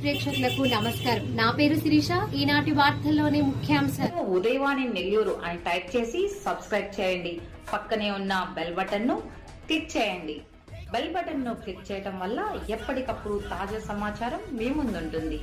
ప్రేక్షకులకు నమస్కారం. నా పేరు శిరీష. ఈనాటి వార్తల్లోని ముఖ్యాంశాలు ఉదయవాణి నెల్లూరు అని టైప్ చేసి సబ్స్క్రైబ్ చేయండి. పక్కనే ఉన్న బెల్ బటన్ను క్లిక్ చేయండి. బెల్ బటన్ను క్లిక్ చేయడం వల్ల ఎప్పటికప్పుడు తాజా సమాచారం మీ ముందుంటుంది.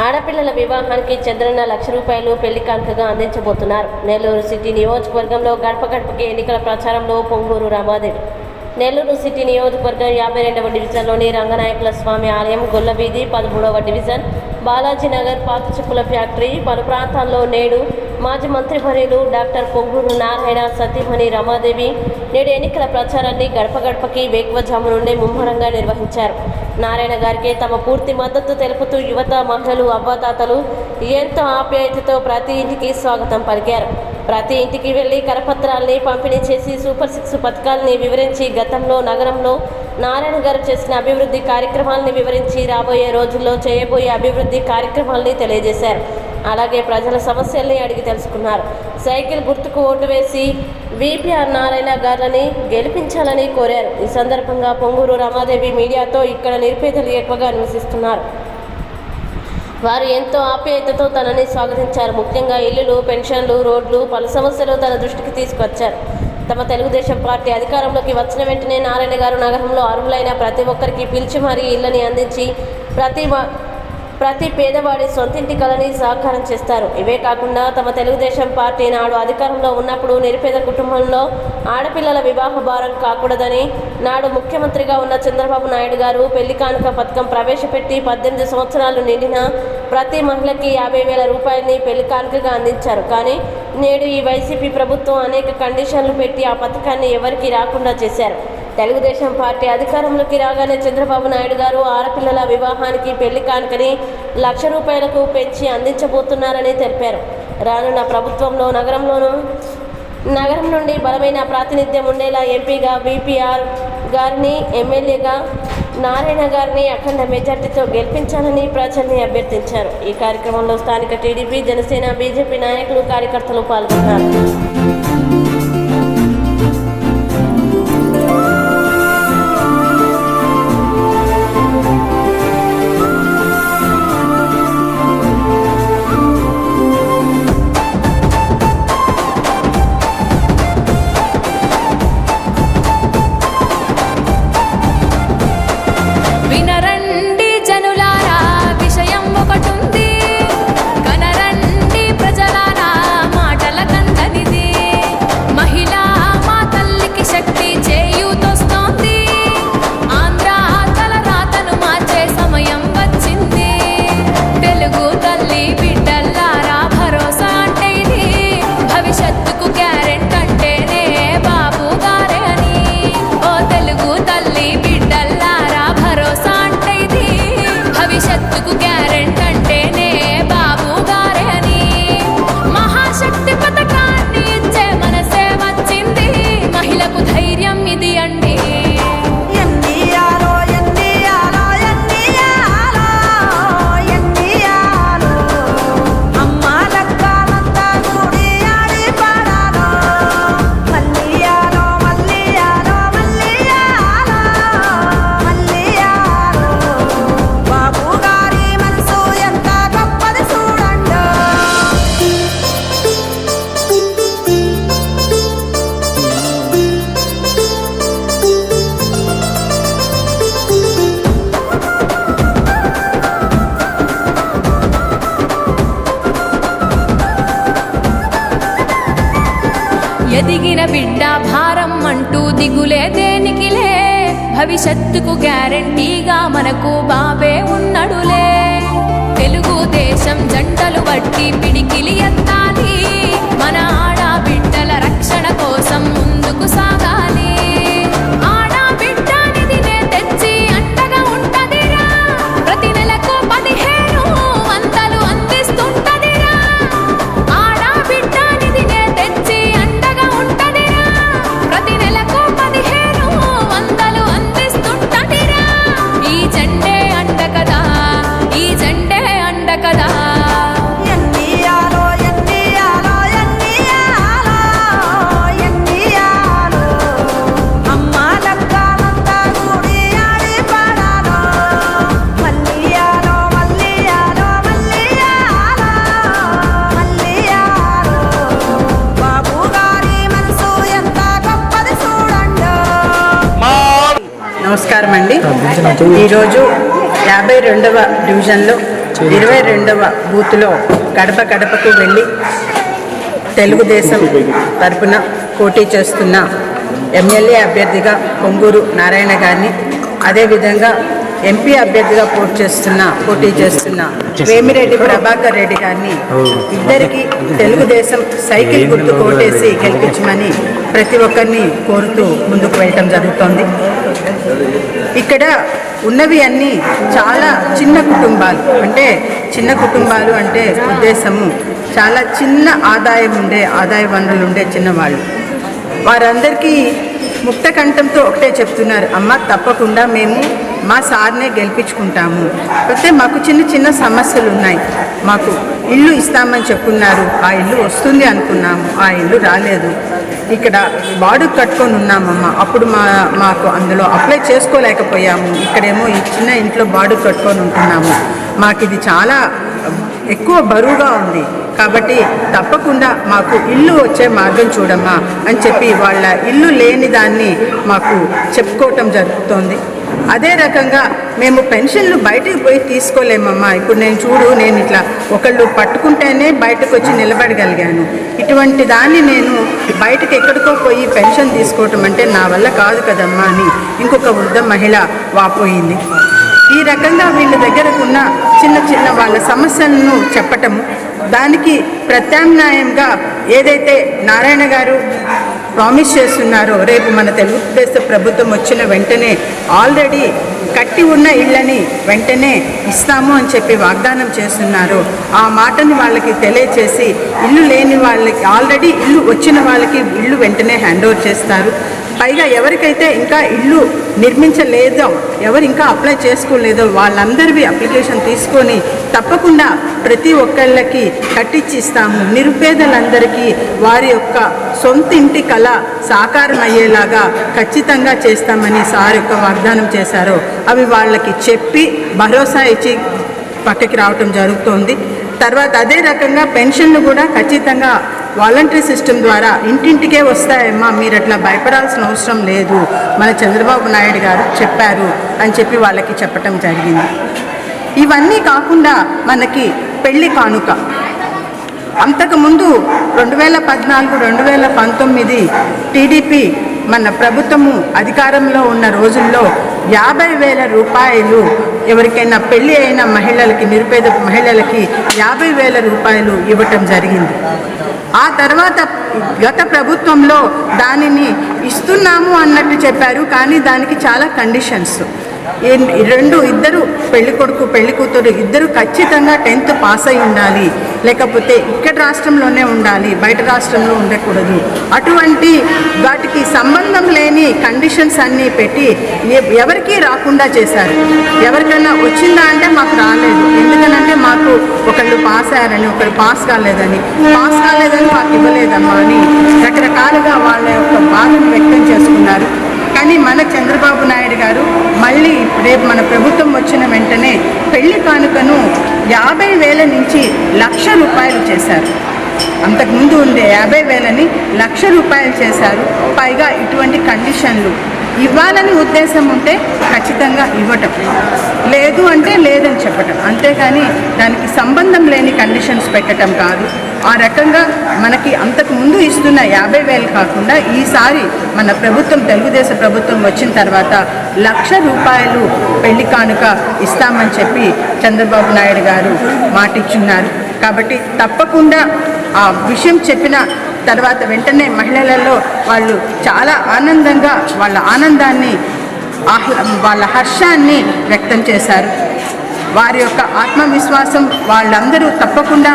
ఆడపిల్లల వివాహానికి చంద్రన్న లక్ష రూపాయలు పెళ్ళి కానుకగా అందించబోతున్నారు. నెల్లూరు సిటీ నియోజకవర్గంలో గడప గడపకి ఎన్నికల ప్రచారంలో పొంగూరు రామాదేవి. నెల్లూరు సిటీ నియోజకవర్గం యాభై రెండవ డివిజన్లోని రంగనాయకుల స్వామి ఆలయం గొల్లవీధి పదమూడవ డివిజన్ బాలాజీ నగర్ పాత చెప్పుల ఫ్యాక్టరీ పలు ప్రాంతాల్లో నేడు మాజీ మంత్రివర్యులు డాక్టర్ పొంగూరు నారాయణ సతీమణి రమాదేవి నేడు ఎన్నికల ప్రచారాన్ని గడప గడపకి వేకువజాము నుండి ముమ్మరంగా నిర్వహించారు. నారాయణ గారికి తమ పూర్తి మద్దతు తెలుపుతూ యువత మహిళలు అవ్వాతాతలు ఎంతో ఆప్యాయతతో ప్రతి ఇంటికి స్వాగతం పలికారు. ప్రతి ఇంటికి వెళ్ళి కరపత్రాల్ని పంపిణీ చేసి సూపర్ సిక్స్ పథకాల్ని వివరించి గతంలో నగరంలో నారాయణ గారు చేసిన అభివృద్ధి కార్యక్రమాలని వివరించి రాబోయే రోజుల్లో చేయబోయే అభివృద్ధి కార్యక్రమాల్ని తెలియజేశారు. అలాగే ప్రజల సమస్యల్ని అడిగి తెలుసుకున్నారు. సైకిల్ గుర్తుకు ఓటు వేసి విపిఆర్ నారాయణ గారిని గెలిపించాలని కోరారు. ఈ సందర్భంగా పొంగూరు రమాదేవి మీడియాతో ఇక్కడ నిరుపేదలు ఎక్కువగా నివసిస్తున్నారు. వారు ఎంతో ఆప్యాయతతో తనని స్వాగతించారు. ముఖ్యంగా ఇల్లులు పెన్షన్లు రోడ్లు పలు సమస్యలు తన దృష్టికి తీసుకొచ్చారు. తమ తెలుగుదేశం పార్టీ అధికారంలోకి వచ్చిన వెంటనే నారాయణ గారు నగరంలో అర్హులైన ప్రతి ఒక్కరికి పిలిచి మరీ ఇళ్ళని అందించి ప్రతి ప్రతి పేదవాడి సొంతింటి కలని సహకారం చేస్తారు. ఇవే కాకుండా తమ తెలుగుదేశం పార్టీ నాడు అధికారంలో ఉన్నప్పుడు నిరుపేద కుటుంబంలో ఆడపిల్లల వివాహ భారం కాకూడదని నాడు ముఖ్యమంత్రిగా ఉన్న చంద్రబాబు నాయుడు గారు పెళ్ళి కానుక పథకం ప్రవేశపెట్టి పద్దెనిమిది సంవత్సరాలు నిండిన ప్రతి మహిళకి యాభై వేల రూపాయలని పెళ్ళి కానుకగా అందించారు. కానీ నేడు ఈ వైసీపీ ప్రభుత్వం అనేక కండిషన్లు పెట్టి ఆ పథకాన్ని ఎవరికీ రాకుండా చేశారు. తెలుగుదేశం పార్టీ అధికారంలోకి రాగానే చంద్రబాబు నాయుడు గారు ఆడపిల్లల వివాహానికి పెళ్ళి కానుకని లక్ష రూపాయలకు పెంచి అందించబోతున్నారని తెలిపారు. రానున్న ప్రభుత్వంలో నగరంలోనూ నగరం నుండి బలమైన ప్రాతినిధ్యం ఉండేలా ఎంపీగా బీపీఆర్ గారిని ఎమ్మెల్యేగా నారాయణ గారిని అఖండ మెజార్టీతో గెలిపించాలని ప్రజల్ని అభ్యర్థించారు. ఈ కార్యక్రమంలో స్థానిక టీడీపీ జనసేన బీజేపీ నాయకులు కార్యకర్తలు పాల్గొన్నారు. ధైర్యం ఎదిగిన బిడ్డ భారం అంటూ దిగులే దేనికిలే. భవిష్యత్తుకు గ్యారంటీగా మనకు బాబే ఉన్నడులే. తెలుగుదేశం జంటలు బట్టి పిడికిలి ఎత్తాలి. మన ఈరోజు యాభై రెండవ డివిజన్లో ఇరవై రెండవ బూత్లో గడప గడపకు వెళ్ళి తెలుగుదేశం తరపున పోటీ చేస్తున్న ఎమ్మెల్యే అభ్యర్థిగా పొంగూరు నారాయణ గారిని అదేవిధంగా ఎంపీ అభ్యర్థిగా పోటీ చేస్తున్న పోటీ చేస్తున్న వేమిరెడ్డి ప్రభాకర్ రెడ్డి గారిని ఇద్దరికి తెలుగుదేశం సైకిల్ గుర్తు కోటేసి గెలిపించమని ప్రతి ఒక్కరిని కోరుతూ ముందుకు వెళ్ళటం జరుగుతోంది. ఇక్కడ ఉన్నవి అన్నీ చాలా చిన్న కుటుంబాలు. అంటే చిన్న కుటుంబాలు అంటే ఉద్దేశము చాలా చిన్న ఆదాయం ఉండే ఆదాయ వనరులు ఉండే చిన్నవాళ్ళు. వారందరికీ ముక్త కంఠంతో ఒకటే చెప్తున్నారు అమ్మ తప్పకుండా మేము మా సార్నే గెలిపించుకుంటాము. అయితే మాకు చిన్న చిన్న సమస్యలు ఉన్నాయి మాకు ఇల్లు ఇస్తామని చెప్పున్నారు. ఆ ఇల్లు వస్తుంది అనుకున్నాము. ఆ ఇల్లు రాలేదు. ఇక్కడ వాడు కట్టుకొని ఉన్నామమ్మ. అప్పుడు మా మాకు అందులో అప్లై చేసుకోలేకపోయాము. ఇక్కడేమో ఈ చిన్న ఇంట్లో బాడు కట్టుకొని ఉంటున్నాము. మాకు ఇది చాలా ఎక్కువ బరువుగా ఉంది. కాబట్టి తప్పకుండా మాకు ఇల్లు వచ్చే మార్గం చూడమ్మా అని చెప్పి వాళ్ళ ఇల్లు లేని దాన్ని మాకు చెప్పుకోవటం జరుగుతోంది. అదే రకంగా మేము పెన్షన్లు బయటకు పోయి తీసుకోలేమమ్మా. ఇప్పుడు నేను చూడు నేను ఇట్లా ఒకళ్ళు పట్టుకుంటేనే బయటకు వచ్చి నిలబడగలిగాను. ఇటువంటి దాన్ని నేను బయటకు ఎక్కడికో పోయి పెన్షన్ తీసుకోవటం అంటే నా వల్ల కాదు కదమ్మా అని ఇంకొక వృద్ధ మహిళ వాపోయింది. ఈ రకంగా వీళ్ళ దగ్గరకున్న చిన్న చిన్న వాళ్ళ సమస్యలను చెప్పటము దానికి ప్రత్యామ్నాయంగా ఏదైతే నారాయణ గారు ప్రామిస్ చేస్తున్నారో రేపు మన తెలుగుదేశం ప్రభుత్వం వచ్చిన వెంటనే ఆల్రెడీ కట్టి ఉన్న ఇళ్ళని వెంటనే ఇస్తాము అని చెప్పి వాగ్దానం చేస్తున్నారు. ఆ మాటని వాళ్ళకి తెలియచేసి ఇల్లు లేని వాళ్ళకి ఆల్రెడీ ఇల్లు వచ్చిన వాళ్ళకి ఇల్లు వెంటనే హ్యాండ్ ఓవర్ చేస్తారు. పైగా ఎవరికైతే ఇంకా ఇల్లు నిర్మించలేదో ఎవరు ఇంకా అప్లై చేసుకోలేదో వాళ్ళందరివి అప్లికేషన్ తీసుకొని తప్పకుండా ప్రతి ఒక్కళ్ళకి కట్టించి ఇస్తాము నిరుపేదలందరికీ వారి యొక్క సొంత ఇంటి కళ సాకారం అయ్యేలాగా ఖచ్చితంగా చేస్తామని సార్ యొక్క వాగ్దానం చేశారో. అవి వాళ్ళకి చెప్పి భరోసా ఇచ్చి పక్కకి రావటం జరుగుతోంది. తర్వాత అదే రకంగా పెన్షన్లు కూడా ఖచ్చితంగా వాలంటరీ సిస్టమ్ ద్వారా ఇంటింటికే వస్తాయమ్మా మీరు అట్లా భయపడాల్సిన అవసరం లేదు మన చంద్రబాబు నాయుడు గారు చెప్పారు అని చెప్పి వాళ్ళకి చెప్పటం జరిగింది. ఇవన్నీ కాకుండా మనకి పెళ్ళి కానుక. అంతకుముందు రెండు వేల పద్నాలుగు రెండు వేల పంతొమ్మిది టీడీపీ మన ప్రభుత్వము అధికారంలో ఉన్న రోజుల్లో యాభై వేల రూపాయలు ఎవరికైనా పెళ్ళి అయిన మహిళలకి నిరుపేద మహిళలకి యాభై వేల రూపాయలు ఇవ్వటం జరిగింది. ఆ తర్వాత గత ప్రభుత్వంలో దానిని ఇస్తున్నాము అన్నట్టు చెప్పారు కానీ దానికి చాలా కండిషన్స్ రెండు ఇద్దరు పెళ్ళి కొడుకు పెళ్ళి కూతురు ఇద్దరు ఖచ్చితంగా టెన్త్ పాస్ అయి ఉండాలి. లేకపోతే ఇక్కడ రాష్ట్రంలోనే ఉండాలి బయట రాష్ట్రంలో ఉండకూడదు. అటువంటి వాటికి సంబంధం లేని కండిషన్స్ అన్నీ పెట్టి ఎవరికీ రాకుండా చేశారు. ఎవరికైనా వచ్చిందా అంటే మాకు రాలేదు. ఎందుకనంటే మాకు ఒకళ్ళు పాస్ అయ్యారని ఒకళ్ళు పాస్ కాలేదని. పాస్ కాలేదని మాకు ఇవ్వలేదమ్మా అని రకరకాలుగా వాళ్ళ యొక్క బాధను వ్యక్తం చేసుకున్నారు. కానీ మన చంద్రబాబు నాయుడు గారు మళ్ళీ రేపు మన ప్రభుత్వం వచ్చిన వెంటనే పెళ్ళి కానుకను యాభై వేల నుంచి లక్ష రూపాయలు చేశారు. అంతకుముందు ఉండే యాభై వేలని లక్ష రూపాయలు చేశారు. పైగా ఇటువంటి కండిషన్లు ఇవ్వాలని ఉద్దేశం ఉంటే ఖచ్చితంగా ఇవ్వటం. లేదు అంటే లేదని చెప్పటం. అంతేకాని దానికి సంబంధం లేని కండిషన్స్ పెట్టడం కాదు. ఆ రకంగా మనకి అంతకు ముందు ఇస్తున్న యాభై వేలు కాకుండా ఈసారి మన ప్రభుత్వం తెలుగుదేశం ప్రభుత్వం వచ్చిన తర్వాత లక్ష రూపాయలు పెళ్ళి కానుక ఇస్తామని చెప్పి చంద్రబాబు నాయుడు గారు మాటిచ్చున్నారు. కాబట్టి తప్పకుండా ఆ విషయం చెప్పిన తర్వాత వెంటనే మహిళలలో వాళ్ళు చాలా ఆనందంగా వాళ్ళ ఆనందాన్ని ఆహ్లా వాళ్ళ హర్షాన్ని వ్యక్తం చేశారు. వారి యొక్క ఆత్మవిశ్వాసం వాళ్ళందరూ తప్పకుండా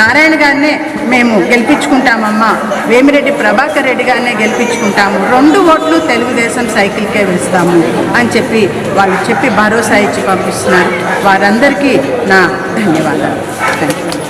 నారాయణ గారినే మేము గెలిపించుకుంటామమ్మా వేమిరెడ్డి ప్రభాకర్ రెడ్డి గారినే గెలిపించుకుంటాము రెండు ఓట్లు తెలుగుదేశం సైకిల్కే వేస్తాము అని చెప్పి వాళ్ళు చెప్పి భరోసా ఇచ్చి పంపిస్తున్నారు. వారందరికీ నా ధన్యవాదాలు. Thank you